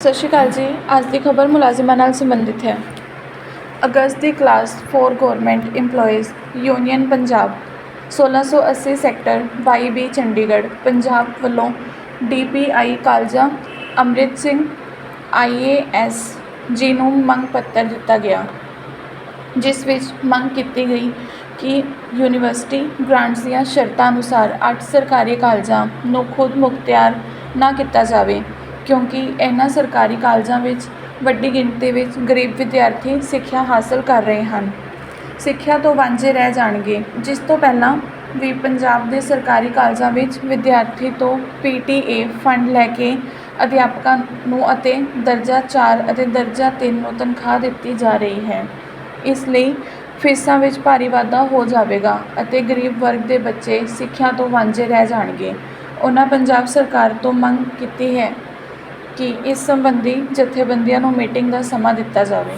ਸਤਿ ਸ਼੍ਰੀ ਅਕਾਲ ਜੀ। ਅੱਜ ਦੀ ਖਬਰ ਮੁਲਾਜ਼ਮਾਂ ਨਾਲ ਸੰਬੰਧਿਤ ਹੈ। ਅਗਸਤ ਦੀ class 4 government EMPLOYEES union Punjab 1680 sector 22B Chandigarh Punjab ਵੱਲੋਂ DPI ਕਾਲਜਾ ਅੰਮ੍ਰਿਤ ਸਿੰਘ IAS ਜੀ ਨੂੰ ਮੰਗ ਪੱਤਰ ਦਿੱਤਾ ਗਿਆ। ਜਿਸ ਵਿੱਚ ਮੰਗ ਕੀਤੀ ਗਈ ਕਿ ਯੂਨੀਵਰਸਿਟੀ ਗ੍ਰਾਂਟਸ ਦੀਆਂ ਸ਼ਰਤਾਂ ਅਨੁਸਾਰ ਅੱਠ ਸਰਕਾਰੀ ਕਾਲਜਾਂ ਨੂੰ ਖੁਦ ਮੁਖਤਿਆਰ ਨਾ ਕੀਤਾ ਜਾਵੇ। ਕਿਉਂਕਿ ਇਹਨਾਂ ਸਰਕਾਰੀ ਕਾਲਜਾਂ ਵਿੱਚ ਵੱਡੀ ਗਿਣਤੀ ਵਿੱਚ ਗਰੀਬ ਵਿਦਿਆਰਥੀ ਸਿੱਖਿਆ ਹਾਸਲ ਕਰ ਰਹੇ ਹਨ। ਸਿੱਖਿਆ ਤੋਂ ਵਾਂਝੇ ਰਹਿ ਜਾਣਗੇ, ਜਿਸ ਤੋਂ ਪਹਿਲਾਂ ਵੀ ਪੰਜਾਬ ਦੇ ਸਰਕਾਰੀ ਕਾਲਜਾਂ ਵਿੱਚ ਵਿਦਿਆਰਥੀ ਤੋਂ ਪੀ ਟੀ ਏ ਫੰਡ ਲੈ ਕੇ ਅਧਿਆਪਕਾਂ ਨੂੰ ਅਤੇ ਦਰਜਾ ਚਾਰ ਅਤੇ ਦਰਜਾ ਤਿੰਨ ਨੂੰ ਤਨਖਾਹ ਦਿੱਤੀ ਜਾ ਰਹੀ ਹੈ। ਇਸ ਲਈ ਫੀਸਾਂ ਵਿੱਚ ਭਾਰੀ ਵਾਧਾ ਹੋ ਜਾਵੇਗਾ ਅਤੇ ਗਰੀਬ ਵਰਗ ਦੇ ਬੱਚੇ ਸਿੱਖਿਆ ਤੋਂ ਵਾਂਝੇ ਰਹਿ ਜਾਣਗੇ। ਉਹਨਾਂ ਪੰਜਾਬ ਸਰਕਾਰ ਤੋਂ ਮੰਗ ਕੀਤੀ ਹੈ ਕਿ ਇਸ ਸੰਬੰਧੀ ਜਥੇਬੰਦੀਆਂ ਨੂੰ ਮੀਟਿੰਗ ਦਾ ਸਮਾਂ ਦਿੱਤਾ ਜਾਵੇ।